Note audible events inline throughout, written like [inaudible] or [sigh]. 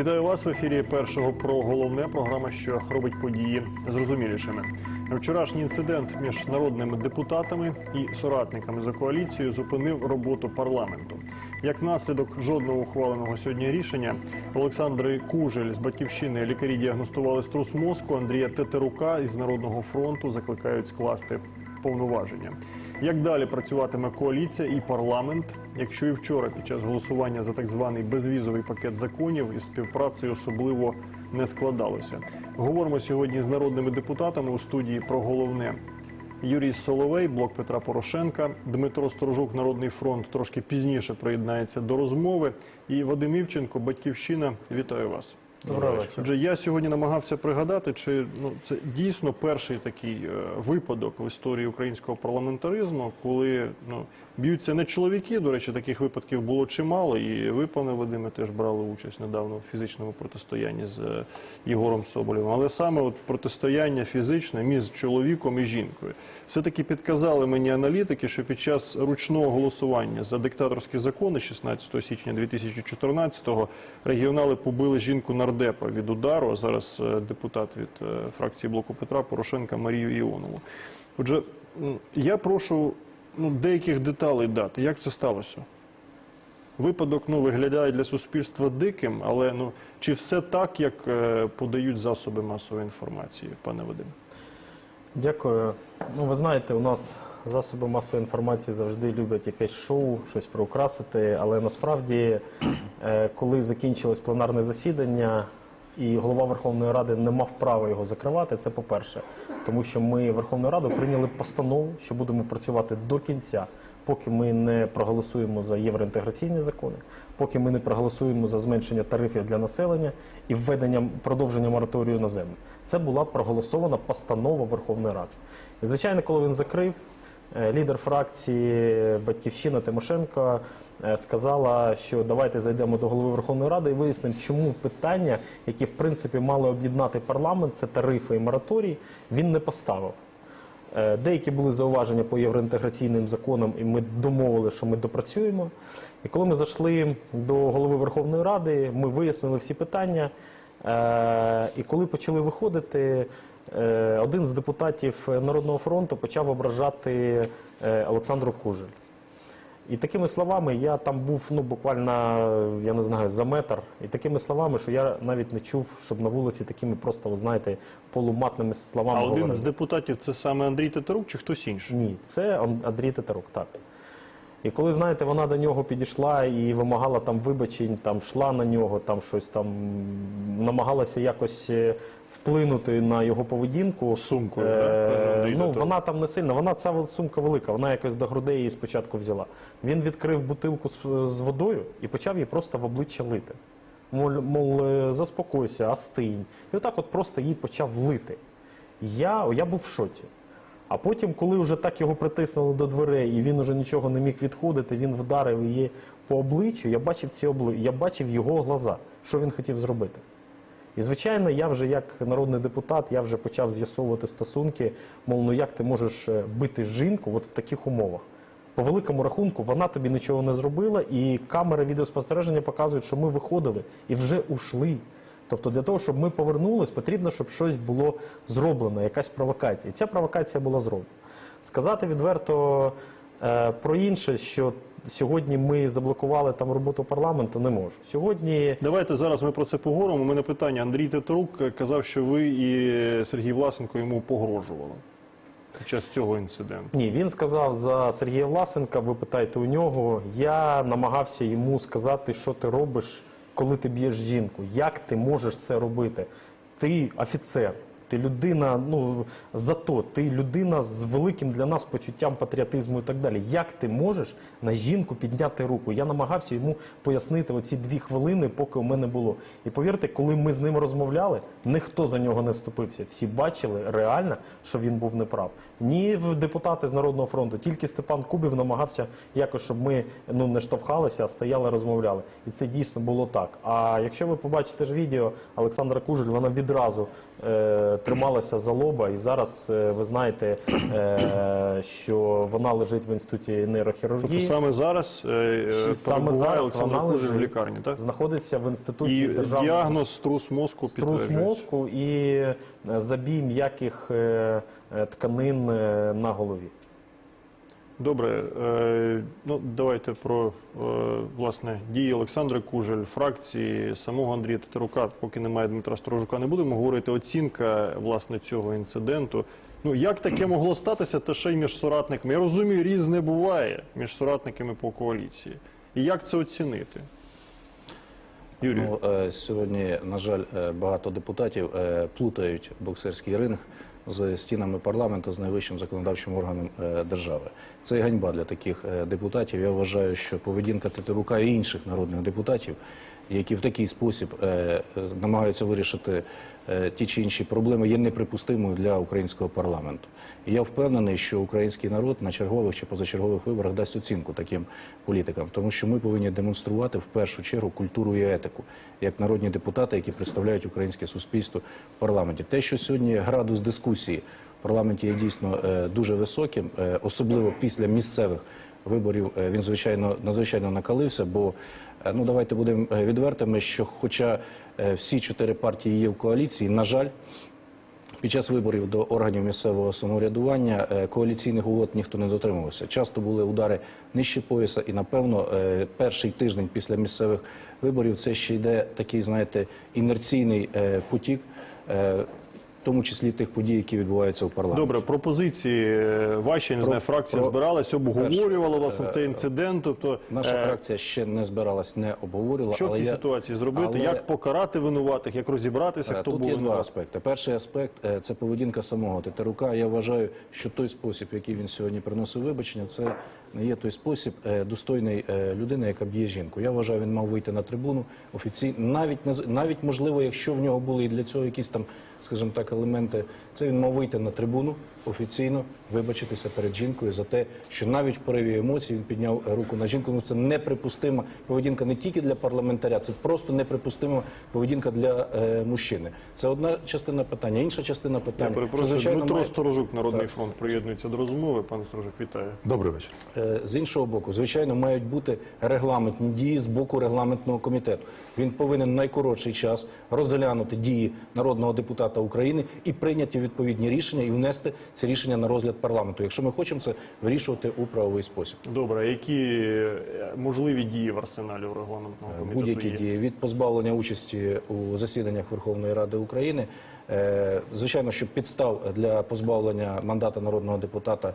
Вітаю вас в ефірі першого про головне програма, що робить події зрозумілішими. Вчорашній інцидент між народними депутатами і соратниками за коаліцією зупинив роботу парламенту. Як наслідок жодного ухваленого сьогодні рішення Олександри Кужель з батьківщини лікарі діагностували струс мозку. Андрія Тетерука із народного фронту закликають скласти повноваження. Як далі працюватиме коаліція і парламент, якщо і вчора під час голосування за так званий безвізовий пакет законів із співпрацею особливо не складалося? Говоримо сьогодні з народними депутатами у студії про головне. Юрій Соловей, блок Петра Порошенка, Дмитро Сторожук, Народний фронт трошки пізніше приєднається до розмови. І Вадим Івченко, Батьківщина. Вітаю вас. Доброго вечора. Отже, я сьогодні намагався пригадати, чи ну це дійсно перший такий е, випадок в історії українського парламентаризму, коли ну б'ються не чоловіки. До речі, таких випадків було чимало. І ви, пане Вадиме, теж брали участь недавно в фізичному протистоянні з е, Єгором Соболєвим. Але саме от протистояння фізичне між чоловіком і жінкою. Все таки підказали мені аналітики, що під час ручного голосування за диктаторські закони 16 січня 2014-го регіонали побили жінку нардепа від удару. а Зараз е, депутат від е, фракції блоку Петра Порошенка Марію Іонову. Отже, я прошу ну, деяких деталей дати. Як це сталося? Випадок ну, виглядає для суспільства диким, але ну, чи все так, як е, подають засоби масової інформації, пане Вадим? Дякую. Ну, ви знаєте, у нас засоби масової інформації завжди люблять якесь шоу, щось приукрасити. Але насправді, е, коли закінчилось пленарне засідання, і голова Верховної Ради не мав права його закривати, це по-перше, тому що ми Верховною Радою прийняли постанову, що будемо працювати до кінця, поки ми не проголосуємо за євроінтеграційні закони, поки ми не проголосуємо за зменшення тарифів для населення і введення продовження мораторію на землю. Це була проголосована постанова Верховної Ради. І, звичайно, коли він закрив, лідер фракції Батьківщина Тимошенко е, сказала, що давайте зайдемо до голови Верховної Ради і вияснимо, чому питання, які в принципі мали об'єднати парламент, це тарифи і мораторій, він не поставив. Е, Деякі були зауваження по євроінтеграційним законам, і ми домовили, що ми допрацюємо. І коли ми зайшли до голови Верховної Ради, ми вияснили всі питання. Е, І коли почали виходити, е, один з депутатів Народного фронту почав ображати е, Олександру Кужель. І такими словами я там був ну буквально, я не знаю, за метр. І такими словами, що я навіть не чув, щоб на вулиці такими просто, ви знаєте, полуматними словами А один говорили. з депутатів це саме Андрій Тетерук чи хтось інший? Ні, це Ан- Андрій Тетерук, так. І коли, знаєте, вона до нього підійшла і вимагала там вибачень, там йшла на нього, там щось там намагалася якось е, вплинути на його поведінку. Сумкою, Е, да, ну, вона там не сильно, вона ця сумка велика, вона якось до грудей її спочатку взяла. Він відкрив бутилку з, з водою і почав її просто в обличчя лити. Мол, мол, е, заспокойся, остинь. І отак от просто їй почав лити. Я, я був в шоці. А потім, коли вже так його притиснули до дверей, і він уже нічого не міг відходити, він вдарив її по обличчю. Я бачив ці обли... я бачив його глаза, що він хотів зробити. І звичайно, я вже як народний депутат, я вже почав з'ясовувати стосунки. Мов, ну як ти можеш е, бити жінку от в таких умовах? По великому рахунку, вона тобі нічого не зробила, і камери відеоспостереження показують, що ми виходили і вже ушли. Тобто для того, щоб ми повернулись, потрібно, щоб щось було зроблено, якась провокація. І ця провокація була зроблена. Сказати відверто е, про інше, що сьогодні ми заблокували там роботу парламенту, не можу. Сьогодні Давайте зараз ми про це поговоримо. У мене питання. Андрій Тетерук е, казав, що ви і Сергій Власенко йому погрожували під час цього інциденту. Ні, він сказав за Сергія Власенка, ви питаєте у нього. Я намагався йому сказати, що ти робиш, коли ти б'єш жінку. Як ти можеш це робити? Ти офіцер, Ти людина, ну зато ти людина з великим для нас почуттям патріотизму і так далі. Як ти можеш на жінку підняти руку? Я намагався йому пояснити оці дві хвилини, поки у мене було. І повірте, коли ми з ним розмовляли, ніхто за нього не вступився. Всі бачили реально, що він був неправ. Ні в депутати з Народного фронту, тільки Степан Кубів намагався якось, щоб ми ну не штовхалися, а стояли, розмовляли. І це дійсно було так. А якщо ви побачите ж відео Олександра Кужель, вона відразу е, трималася за лоба, і зараз е, ви знаєте, е, що вона лежить в інституті Тобто нейрохірургії. саме зараз е, Саме зараз Олександр вона лежить, в лікарні, так? знаходиться в інституті І державного діагноз струс мозку струс мозку і забій м'яких тканин на голові. Добре, е, ну давайте про е, власне дії Олександра Кужель, фракції самого Андрія Тетерука, поки немає Дмитра Сторожука, не будемо говорити. Оцінка власне цього інциденту. Ну як таке могло статися, та ще й між соратниками? Я розумію, різне буває між соратниками по коаліції. І як це оцінити? Юрій, Ну, е, сьогодні, на жаль, багато депутатів плутають боксерський ринг з стінами парламенту, з найвищим законодавчим органом е, держави. Це ганьба для таких е, депутатів. Я вважаю, що поведінка Тетерука і інших народних депутатів, які в такий спосіб е, намагаються вирішити ті чи інші проблеми, є неприпустимою для українського парламенту. І я впевнений, що український народ на чергових чи позачергових виборах дасть оцінку таким політикам, тому що ми повинні демонструвати в першу чергу культуру і етику, як народні депутати, які представляють українське суспільство в парламенті. Те, що сьогодні градус дискусії в парламенті є дійсно е, дуже високим, е, особливо після місцевих виборів, е, він звичайно надзвичайно накалився. Бо е, ну давайте будемо е, відвертими, що, хоча е, всі чотири партії є в коаліції, на жаль. Під час виборів до органів місцевого самоврядування е, коаліційних угод ніхто не дотримувався. Часто були удари нижче пояса, і напевно е, перший тиждень після місцевих виборів це ще йде такий, знаєте, інерційний е, потік, е, в тому числі тих подій, які відбуваються в парламенті. Добре, пропозиції е, ваші, не Про- знаю, фракція про- збиралась, обговорювала Перше, власне цей інцидент. Тобто, Наша е, фракція ще не збиралась, не обговорювала. що в але цій я- ситуації зробити? але- Як покарати винуватих, як розібратися, Е, хто Тут був є два винуватий? аспекти. Перший аспект е, це поведінка самого Тетерука. Я вважаю, що той спосіб, який він сьогодні приносив вибачення, це не є той спосіб е, достойний е, людини, яка б'є жінку. Я вважаю, він мав вийти на трибуну офіційно, навіть не з- навіть можливо, якщо в нього були і для цього якісь там, скажімо так, елементи, це він мав вийти на трибуну офіційно, вибачитися перед жінкою за те, що навіть в пориві емоцій він підняв руку на жінку. Ну це неприпустима поведінка не тільки для парламентаря, це просто неприпустима поведінка для е, мужчини. Це одна частина питання. Інша частина Я питання. перепрошую, що, звичайно, Дмитро має- Сторожук, Народний фронт, приєднується до розмови. Пане Сторожук, вітаю. Добрий вечір. Е, З іншого боку, звичайно, мають бути регламентні дії з боку регламентного комітету. Він повинен найкоротший час розглянути дії народного депутата України і прийняти відповідні рішення і внести це рішення на розгляд парламенту, якщо ми хочемо це вирішувати у правовий спосіб. Добре, які е, можливі дії в арсеналі у регламентного комітету будь-які дії від позбавлення участі у засіданнях Верховної Ради України. Е, Звичайно, що підстав для позбавлення мандата народного депутата е,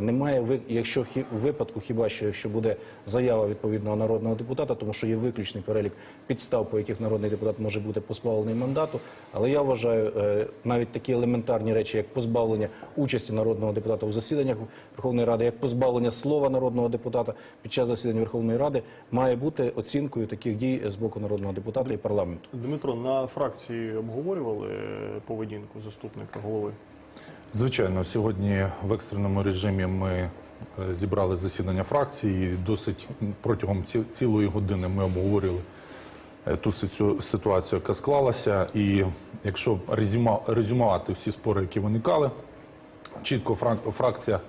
немає. Ви- Якщо випадку, хіба що якщо буде заява відповідного народного депутата, тому що є виключний перелік підстав, по яких народний депутат може бути позбавлений мандату. Але я вважаю, е, навіть такі елементарні речі, як позбавлення участі народного депутата у засіданнях Верховної Ради, як позбавлення слова народного депутата під час засідань Верховної Ради, має бути оцінкою таких дій з боку народного депутата і парламенту. Дмитро, на фракції обговорювали е, поведінку заступника голови? Звичайно, сьогодні в екстреному режимі ми е, зібрали засідання фракції. і Досить протягом ці- цілої години ми обговорювали е, ту ситуацію, яка склалася. І якщо резюмувати всі спори, які виникали, чітко фрак- фракція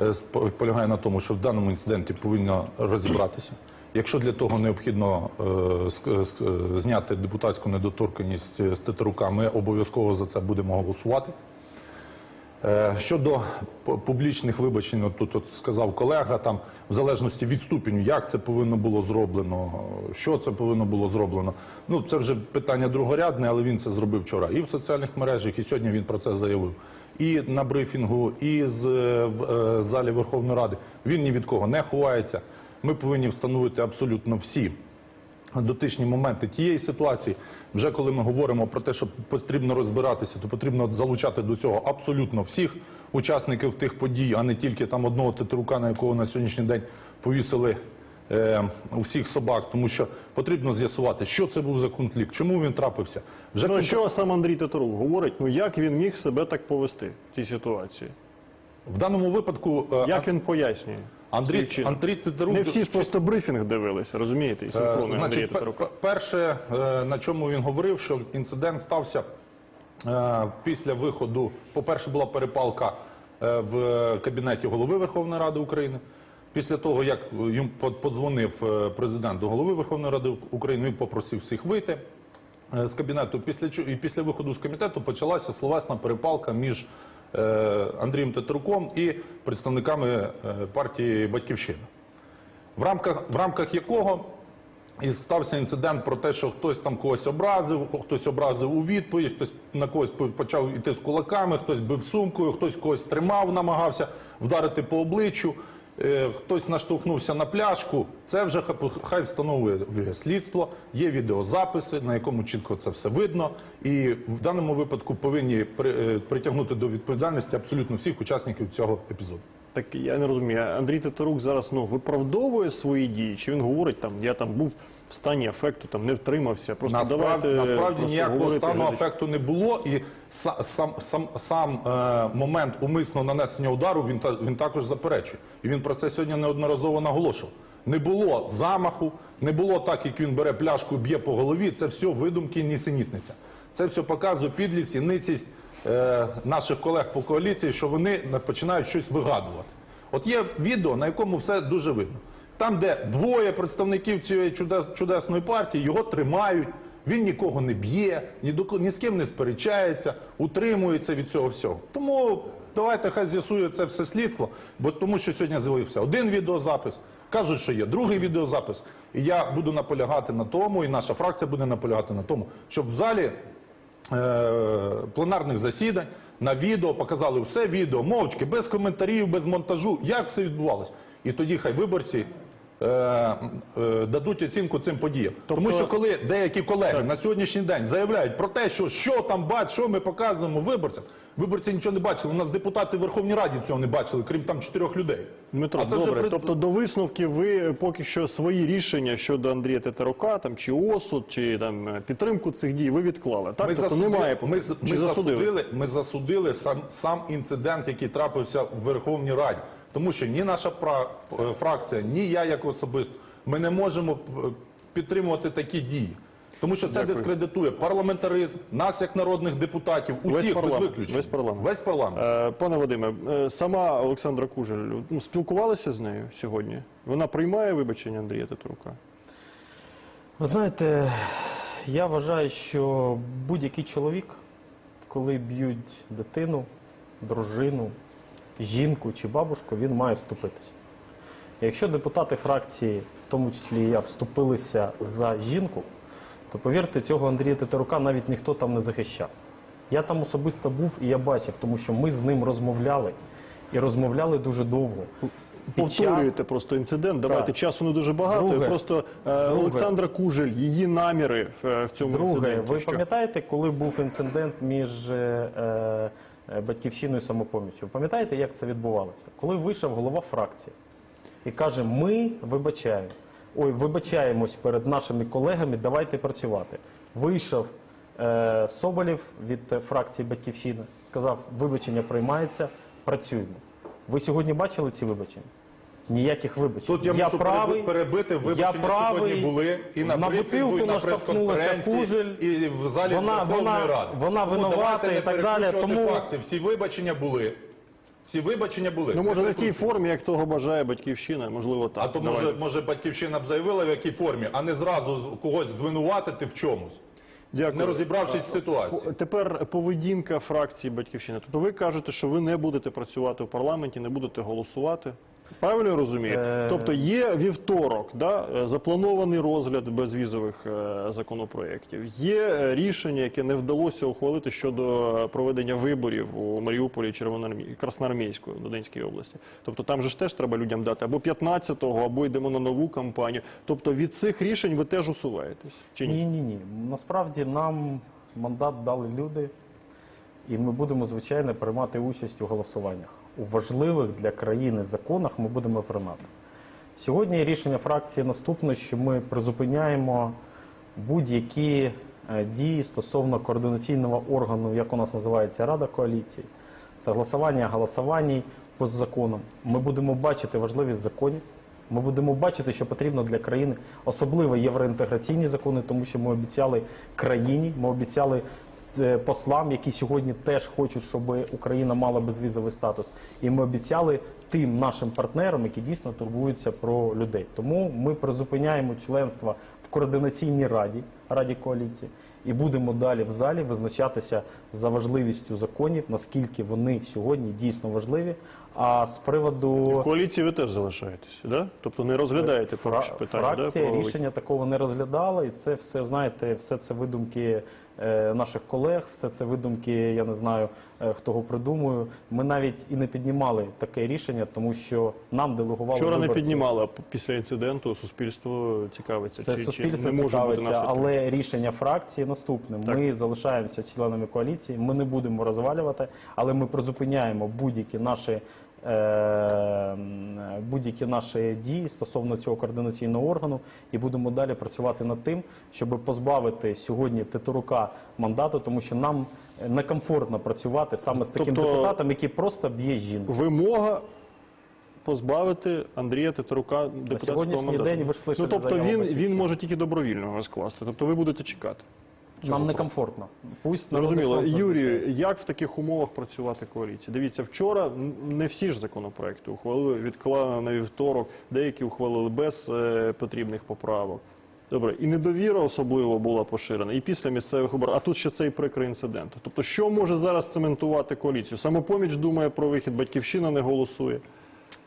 е, полягає на тому, що в даному інциденті повинна розібратися. Якщо для того необхідно зняти депутатську недоторканність з Тетерука, ми обов'язково за це будемо голосувати. Е, Щодо публічних вибачень, тут сказав колега, там в залежності від ступеню, як це повинно було зроблено, що це повинно було зроблено. Ну це вже питання другорядне, але він це зробив вчора. І в соціальних мережах, і сьогодні він про це заявив. І на брифінгу, і з, е, в е, залі Верховної Ради. Він ні від кого не ховається. Ми повинні встановити абсолютно всі дотичні моменти тієї ситуації. Вже коли ми говоримо про те, що потрібно розбиратися, то потрібно залучати до цього абсолютно всіх учасників тих подій, а не тільки там одного титрука, на якого на сьогоднішній день повісили е, всіх собак, тому що потрібно з'ясувати, що це був за конфлікт, чому він трапився. Вже Ну, кон- що сам Андрій Тетерук говорить? Ну як він міг себе так повести в цій ситуації? в даному випадку е, Як він пояснює? Андрій, свій? Андрій Тетерук Не всі ж просто брифінг дивилися, розумієте, і Е, синхронно Андрія Тетерука. перше, е, на чому він говорив, що інцидент стався е, після виходу. По-перше, була перепалка в кабінеті голови Верховної Ради України. Після того, як йому по- подзвонив президент до голови Верховної Ради України, він попросив всіх вийти з кабінету. Після і після виходу з комітету почалася словесна перепалка між Андрієм Тетеруком і представниками е, партії Батьківщина в рамках, в рамках якого і стався інцидент про те, що хтось там когось образив, хтось образив у відповідь, хтось на когось почав іти з кулаками, хтось бив сумкою, хтось когось тримав, намагався вдарити по обличчю, е, хтось наштовхнувся на пляшку. Це вже ха- хай встановлює слідство. Є відеозаписи, на якому чітко це все видно. І в даному випадку повинні е, притягнути до відповідальності абсолютно всіх учасників цього епізоду. Так я не розумію, Андрій Тетерук зараз ну виправдовує свої дії, чи він говорить там, я там був в стані афекту, там не втримався. Просто Насправді, давайте насправді просто ніякого говорити стану глядачам. афекту не було, і са- сам, сам, сам е, момент умисного нанесення удару він, та, він також заперечує. І він про це сьогодні неодноразово наголошував. Не було замаху, не було так, як він бере пляшку, б'є по голові. Це все видумки, нісенітниця. Це все показує підлість і ницість е, наших колег по коаліції, що вони починають щось вигадувати. От є відео, на якому все дуже видно. Там, де двоє представників цієї чудес- чудесної партії його тримають, він нікого не б'є, ні, до, ні з ким не сперечається, утримується від цього всього. Тому давайте хай з'ясує це все слідство, бо тому що сьогодні з'явився один відеозапис, кажуть, що є другий відеозапис. І я буду наполягати на тому, і наша фракція буде наполягати на тому, щоб в залі пленарних засідань на відео показали все відео, мовчки, без коментарів, без монтажу, як все відбувалося. І тоді хай виборці е, е, дадуть оцінку цим подіям. Тому що коли деякі колеги на сьогоднішній день заявляють про те, що що там бач, що ми показуємо виборцям, виборці нічого не бачили. У нас депутати в Верховній Раді цього не бачили, крім там чотирьох людей. Дмитро, А це добре. Тобто до висновків ви поки що свої рішення щодо Андрія Тетерука, там чи осуд, чи там е, підтримку цих дій ви відклали. Так, тобто засудили- немає ми, чи ми засудили? засудили, ми засудили сам, сам інцидент, який трапився в Верховній Раді. Тому що ні наша е, фракція, ні я як особисто, ми не можемо е, підтримувати такі дії. Тому що це Дякую. дискредитує парламентаризм, нас як народних депутатів, Весь усіх без виключення. весь парламент. Весь парламент. Е, Пане Вадиме, е, сама Олександра Кужель ну, спілкувалися з нею сьогодні? Вона приймає вибачення Андрія Тетерука? Ви знаєте, я вважаю, що будь-який чоловік, коли б'ють дитину, дружину, жінку чи бабушку, він має вступитися. Якщо депутати фракції, в тому числі і я, вступилися за жінку, то повірте, цього Андрія Тетерука навіть ніхто там не захищав. Я там особисто був і я бачив, тому що ми з ним розмовляли і розмовляли дуже довго. Під час- Повторюєте просто інцидент. Давайте Так. часу не дуже багато. Друге. Просто е, Олександра Кужель, її наміри в, в цьому Друге, інциденті. ви що? пам'ятаєте, коли був інцидент між е, е, батьківщиною і самопоміччю? Пам'ятаєте, як це відбувалося? Коли вийшов голова фракції і каже: Ми вибачаємо. Ой, вибачаємось перед нашими колегами, давайте працювати. Вийшов е, Соболєв від е, фракції Батьківщина, сказав, вибачення приймається, працюємо. Ви сьогодні бачили ці вибачення? Ніяких вибачень. Тут я, можу правий, перебити, вибачення я правий, сьогодні були і на, на бутилку і на наштовхнулася Кужель. і в залі Вона- Верховної вона- Ради. вона винувата давайте і так далі, тому- факти. Всі вибачення були. Всі вибачення були. Ну, може, не в тій формі, як того бажає батьківщина, можливо, так. А то може, може батьківщина б заявила в якій формі, а не зразу когось звинуватити в чомусь, Дякую. не розібравшись в ситуації. Тепер поведінка фракції Батьківщини. Тобто ви кажете, що ви не будете працювати в парламенті, не будете голосувати. Правильно я розумію? Е, Тобто є вівторок, да, е, запланований розгляд безвізових е, законопроєктів. Є рішення, яке не вдалося ухвалити щодо проведення виборів у Маріуполі, Червоноармій... Красноармійську, Донецькій області. Тобто там же ж теж треба людям дати або 15-го, або йдемо на нову кампанію. Тобто від цих рішень ви теж усуваєтесь? Чи ні? Ні, ні, ні. Насправді нам мандат дали люди, і ми будемо, звичайно, приймати участь у голосуваннях. У важливих для країни законах ми будемо приймати. Сьогодні рішення фракції наступне, що ми призупиняємо будь-які е, дії стосовно координаційного органу, як у нас називається Рада коаліції, согласування голосування по законом. Ми будемо бачити важливість законів. Ми будемо бачити, що потрібно для країни, особливо євроінтеграційні закони, тому що ми обіцяли країні, ми обіцяли е, послам, які сьогодні теж хочуть, щоб Україна мала безвізовий статус. І ми обіцяли тим нашим партнерам, які дійсно турбуються про людей. Тому ми призупиняємо членство в координаційній раді Раді коаліції і будемо далі в залі визначатися за важливістю законів, наскільки вони сьогодні дійсно важливі. А з приводу В коаліції ви теж залишаєтесь, да? Тобто не розглядаєте поки що Фра- питання. Фракція да, про рішення такого не розглядала, і це все знаєте, все це видумки наших колег, все це видумки. Я не знаю, е, хто його придумує. Ми навіть і не піднімали таке рішення, тому що нам делегували Вчора не піднімали, а після інциденту суспільство цікавиться. Це чи, суспільство чи не може бути цікавиться, але рішення фракції наступне. Так. Ми залишаємося членами коаліції. Ми не будемо розвалювати, але ми призупиняємо будь-які наші. Е, Будь-які наші дії стосовно цього координаційного органу, і будемо далі працювати над тим, щоб позбавити сьогодні Титарука мандату, тому що нам некомфортно працювати саме з таким Тобто- депутатом, який просто б'є жінку. Вимога позбавити Андрія Титарука депутатського сьогоднішній мандату. день ви ж слышали ну, тобто він, він може тільки добровільно його скласти. Тобто ви будете чекати. Нам некомфортно. Пусть Зрозуміло. Юрію, як в таких умовах працювати коаліції? Дивіться, вчора не всі ж законопроекти ухвалили, відклали на вівторок, деякі ухвалили без е, потрібних поправок. Добре, і недовіра особливо була поширена, і після місцевих виборів. А тут ще цей прикрий інцидент. Тобто, що може зараз цементувати коаліцію? Самопоміч думає про вихід, батьківщина не голосує.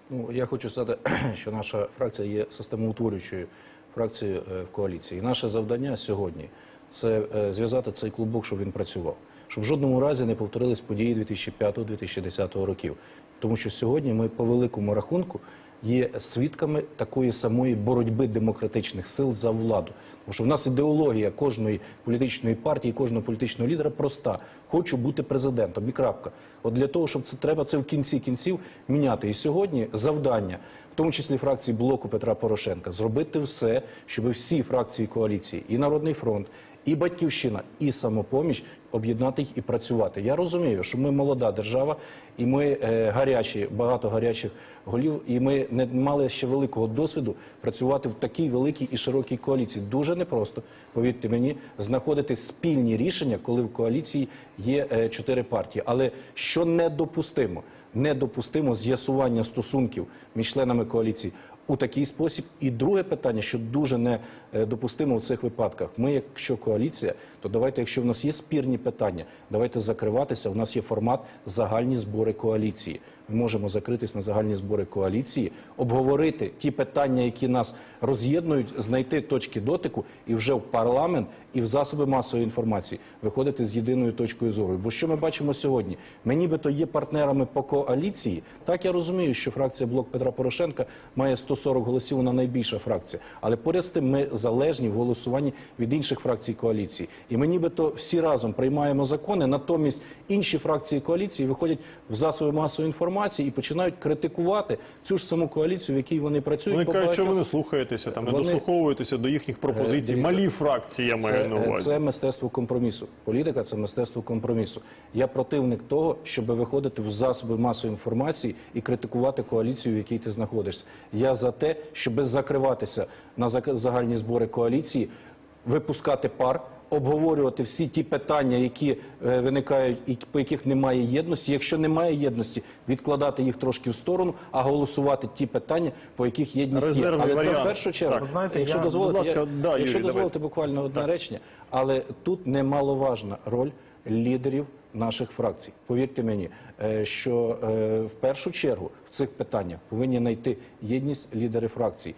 Ну, я хочу сказати, [clears throat] що наша фракція є системоутворюючою фракцією е, в коаліції. І наше завдання сьогодні це е, зв'язати цей клубок, щоб він працював. Щоб в жодному разі не повторились події 2005-2010 років. Тому що сьогодні ми по великому рахунку є свідками такої самої боротьби демократичних сил за владу. Тому що в нас ідеологія кожної політичної партії, кожного політичного лідера проста: хочу бути президентом. І крапка. От для того, щоб це треба це в кінці кінців міняти. І сьогодні завдання, в тому числі фракції блоку Петра Порошенка, зробити все, щоб всі фракції коаліції, і Народний фронт, і батьківщина, і самопоміч об'єднати їх і працювати. Я розумію, що ми молода держава, і ми е, гарячі, багато гарячих голів, і ми не мали ще великого досвіду працювати в такій великій і широкій коаліції. Дуже непросто, повірте мені, знаходити спільні рішення, коли в коаліції є е, чотири партії. Але що недопустимо? Недопустимо з'ясування стосунків між членами коаліції у такий спосіб. І друге питання, що дуже недопустимо у цих випадках. Ми, якщо коаліція, то давайте, якщо в нас є спірні питання, давайте закриватися. У нас є формат загальні збори коаліції. Можемо закритись на загальні збори коаліції, обговорити ті питання, які нас роз'єднують, знайти точки дотику і вже в парламент і в засоби масової інформації виходити з єдиною точкою зору. Бо що ми бачимо сьогодні? Ми нібито є партнерами по коаліції. Так я розумію, що фракція блок Петра Порошенка має 140 голосів, вона найбільша фракція. Але поряд з тим ми залежні в голосуванні від інших фракцій коаліції. І ми нібито всі разом приймаємо закони, натомість інші фракції коаліції виходять в засоби масової інформації і починають критикувати цю ж саму коаліцію, в якій вони працюють. Вони кажуть, що ви не слухаєтеся, там не Вони- дослуховуєтеся до їхніх пропозицій. дивіться, Малі фракції я маю на е, увазі. це мистецтво компромісу. Політика це мистецтво компромісу. Я противник того, щоб виходити в засоби масової інформації і критикувати коаліцію, в якій ти знаходишся. Я за те, щоб закриватися на загальні збори коаліції, випускати пар. Обговорювати всі ті питання, які е, виникають і по яких немає єдності. Якщо немає єдності, відкладати їх трошки в сторону, а голосувати ті питання, по яких єдність є. Але це в першу чергу. Так. Знаєте, якщо я- дозволите, будь ласка, я- да, якщо Юрій, дозволите давайте. буквально одне речення, але тут немаловажна роль лідерів наших фракцій. Повірте мені, е, що е, в першу чергу в цих питаннях повинні знайти єдність лідери фракцій.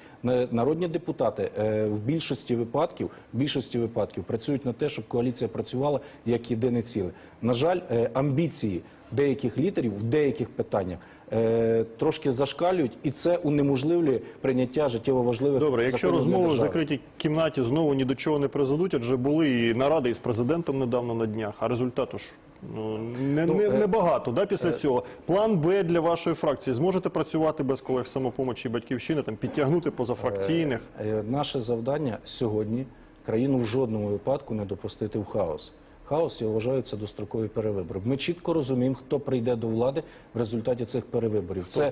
Народні депутати е, в більшості випадків, в більшості випадків працюють на те, щоб коаліція працювала як єдине ціле. На жаль, амбіції деяких лідерів в деяких питаннях е, трошки зашкалюють, і це унеможливлює прийняття життєво важливих Добре, якщо законів для розмови в держави. закритій кімнаті знову ні до чого не призведуть, адже були і наради із президентом недавно на днях, а результату ж ну, не, Ну, не, е, небагато. Да, після цього план Б для вашої фракції зможете працювати без колег самопомочі і батьківщини, там підтягнути позафракційних. Е, Наше завдання сьогодні країну в жодному випадку не допустити в хаос. Хаос, я вважаю, це дострокові перевибори. Ми чітко розуміємо, хто прийде до влади в результаті цих перевиборів. Це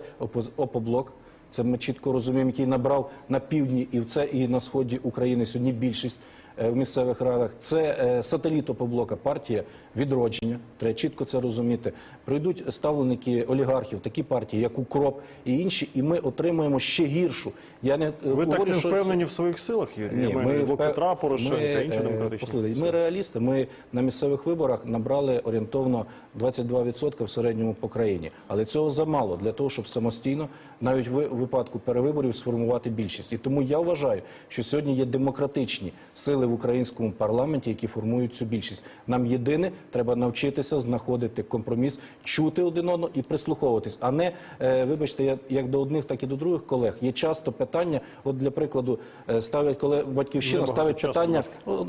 опоблок. Це ми чітко розуміємо, який набрав на півдні і в це і на сході України сьогодні більшість е, в місцевих радах. Це е, сателіт опоблока партія відродження. Треба чітко це розуміти. Прийдуть ставленики олігархів, такі партії, як Укроп і інші, і ми отримаємо ще гіршу. Я не е, Ви так не що впевнені в своїх силах, Юрій? Маю на блок Петра Порошенка, ми, інші е, демократичні. послухайте. Ми реалісти. Ми на місцевих виборах набрали орієнтовно 22% в середньому по країні. Але цього замало для того, щоб самостійно, навіть в випадку перевиборів, сформувати більшість. І тому я вважаю, що сьогодні є демократичні сили в українському парламенті, які формують цю більшість. Нам єдине треба навчитися знаходити компроміс, чути один одного і прислуховуватись, а не е, вибачте, як до одних, так і до других колег. Є часто питання. От для прикладу е, ставлять, коли батьківщина Небагато ставить часу, питання.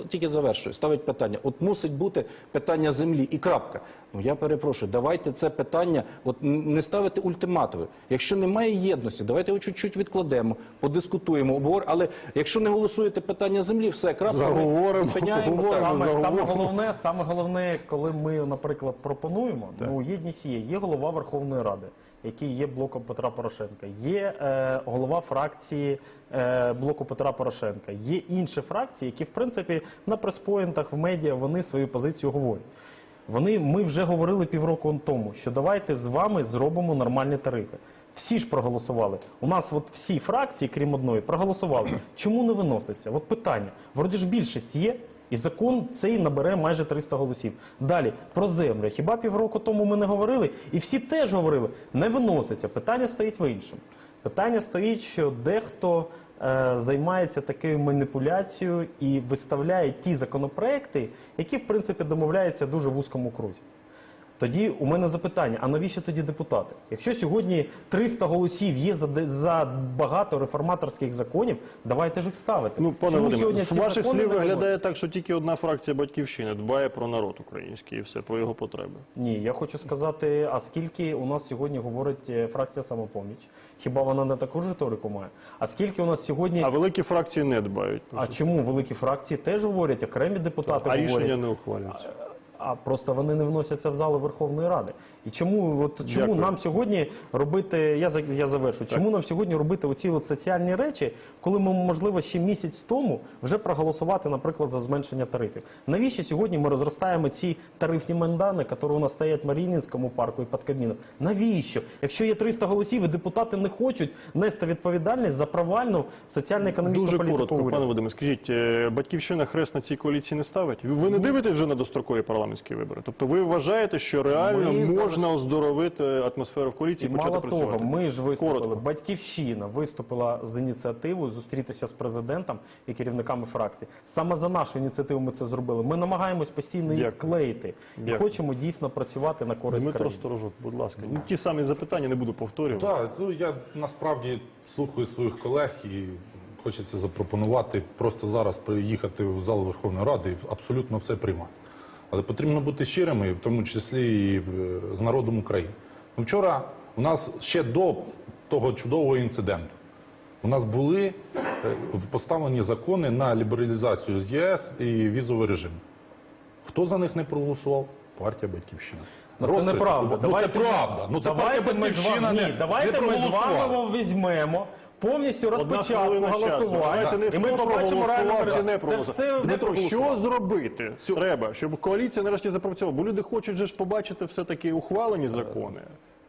Тільки завершую. Ставить питання. От мусить бути питання землі і крапка. Ну я перепрошую, давайте це питання, от не ставити ультиматуми. Якщо немає єдності, давайте його чуть-чуть відкладемо, подискутуємо, обговоримо. Але якщо не голосуєте питання землі, все крапка. ми Заговоримо, зупиняємо. поговоримо. Так. Саме, саме заговоримо. головне, саме головне, коли ми, наприклад, пропонуємо, ну єдність є. Є голова Верховної Ради, який є блоком Петра Порошенка, є е, голова фракції е, блоку Петра Порошенка, є інші фракції, які в принципі на преспоінтах в медіа вони свою позицію говорять. Вони ми вже говорили півроку тому, що давайте з вами зробимо нормальні тарифи. Всі ж проголосували. У нас от всі фракції, крім одної, проголосували. Чому не виноситься? От питання. Вроді ж більшість є, і закон цей набере майже 300 голосів. Далі про землю. Хіба півроку тому ми не говорили? І всі теж говорили, не виноситься. Питання стоїть в іншому. Питання стоїть, що дехто е, займається такою маніпуляцією і виставляє ті законопроекти, які в принципі домовляються дуже в узкому крузі. Тоді у мене запитання: а навіщо тоді депутати? Якщо сьогодні 300 голосів є за, де- за багато реформаторських законів, давайте ж їх ставити. Ну, пане Чому сьогодні з ці ваших закони слів не виглядає так, що тільки одна фракція батьківщини дбає про народ український і все про його потреби. Ні, я хочу сказати, а скільки у нас сьогодні говорить е, фракція самопоміч? Хіба вона не таку ж риторику має? А скільки у нас сьогодні. А великі фракції не дбають. А чому великі фракції теж говорять, окремі депутати а говорять? рішення не ухвалюються. А просто вони не вносяться в зали Верховної Ради. І чому от чому Дякую. нам сьогодні робити? Я я завершу. Чому нам сьогодні робити оці от соціальні речі, коли ми можливо ще місяць тому вже проголосувати, наприклад, за зменшення тарифів? Навіщо сьогодні ми розростаємо ці тарифні мандани, які у нас стоять в Маріїнському парку і під Кабміном? Навіщо? Якщо є 300 голосів і депутати не хочуть нести відповідальність за провальну соціально-економічну Дуже політику коротко, уряду? пане Вадиме, скажіть, е, батьківщина хрест на цій коаліції не ставить? Ви не дивитесь вже на дострокові парламентські вибори? Тобто ви вважаєте, що реально Ми можна оздоровити атмосферу в коаліції І і почати мало працювати? того, ми ж виступили. Коротко. Батьківщина виступила з ініціативою зустрітися з президентом і керівниками фракцій. Саме за нашу ініціативу ми це зробили. Ми намагаємось постійно її Дякую. склеїти і Дякую. хочемо дійсно працювати на користь Дмитро країни. Сторожук, будь ласка. Ну, ті самі запитання не буду повторювати. Так, ну я насправді слухаю своїх колег і хочеться запропонувати просто зараз приїхати в зал Верховної Ради і абсолютно все приймати. Але потрібно бути щирими, в тому числі і е, з народом України. Ну, Вчора у нас ще до того чудового інциденту. У нас були е, поставлені закони на лібералізацію з ЄС і візовий режим. Хто за них не проголосував? Партія Батьківщина. Ну, це неправда. Ну, Давайте це правда. Ну, це давайте партія ми з вами, Батьківщина ні, не, давайте не ми з вами візьмемо. Повністю хвилина голосування, Давайте не і ми хто проголосував чи не Це все Дмитро, не що зробити треба, щоб коаліція нарешті запрацювала? Бо люди хочуть же ж побачити все-таки ухвалені закони.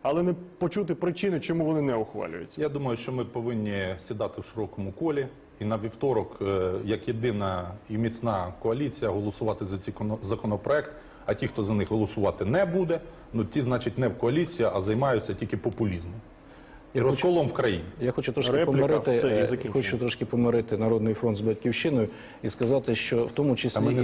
але не почути причини, чому вони не ухвалюються. Я думаю, що ми повинні сідати в широкому колі і на вівторок, е, як єдина і міцна коаліція, голосувати за ці коно- законопроект. А ті, хто за них голосувати не буде, ну ті, значить, не в коаліції, а займаються тільки популізмом і розколом в країні. Я хочу трошки Репліка, помирити, все, е, хочу трошки помирити Народний фронт з батьківщиною і сказати, що в тому числі не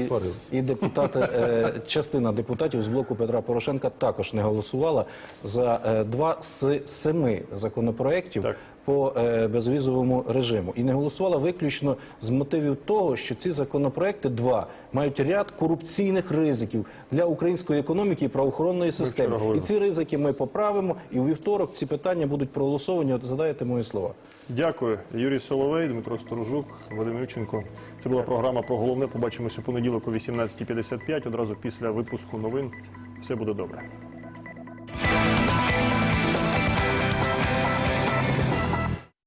і, і депутати, е, частина депутатів з блоку Петра Порошенка також не голосувала за е, два з семи законопроєктів Так. По е, безвізовому режиму. І не голосувала виключно з мотивів того, що ці законопроекти два мають ряд корупційних ризиків для української економіки і правоохоронної системи. І ці ризики ми поправимо. І у вівторок ці питання будуть проголосовані. От задаєте мої слова. Дякую, Юрій Соловей, Дмитро Сторожук, Вадим Івченко. Це була програма про головне. Побачимося у понеділок о 18.55, одразу після випуску новин. Все буде добре.